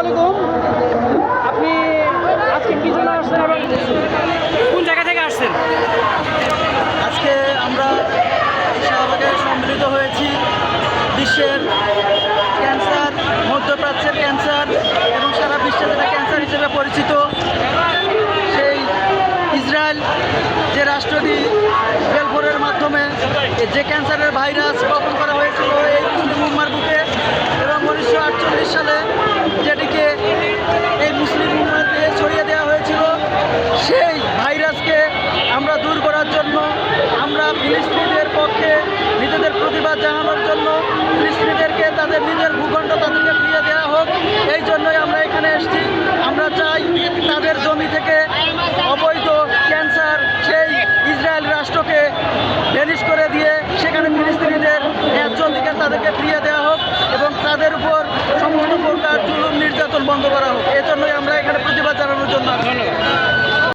আলাইকুম। আপনি আজকে কি জন্য আসছেন এবং কোন জায়গা থেকে আসছেন? আজকে আমরা শাহবাগে সম্মিলিত হয়েছি। বিশ্বের ক্যান্সার, মধ্যপ্রাচ্যের ক্যান্সার এবং সারা বিশ্বে যেটা ক্যান্সার হিসেবে পরিচিত সেই ইসরায়েল যে রাষ্ট্রটি বেলফোরের মাধ্যমে যে ক্যান্সারের ভাইরাস বপন করা হয়েছিল দূর করার জন্য আমরা ফিলিস্তিনিদের পক্ষে নিজেদের প্রতিবাদ জানানোর জন্য ফিলিস্তিনিদেরকে তাদের নিজের ভূখণ্ড তাদেরকে ফিরিয়ে দেওয়া হোক, এই জন্যই আমরা এখানে এসেছি আমরা চাই তাদের জমি থেকে অবৈধ ক্যান্সার সেই ইসরায়েল রাষ্ট্রকে ভ্যানিশ করে দিয়ে সেখানে ফিলিস্তিনিদের ন্যায্য অধিকার তাদেরকে ফিরিয়ে দেওয়া হোক এবং তাদের উপর সমস্ত প্রকার জুলুম, নির্যাতন বন্ধ করা হোক এজন্যই আমরা এখানে প্রতিবাদ জানানোর জন্য।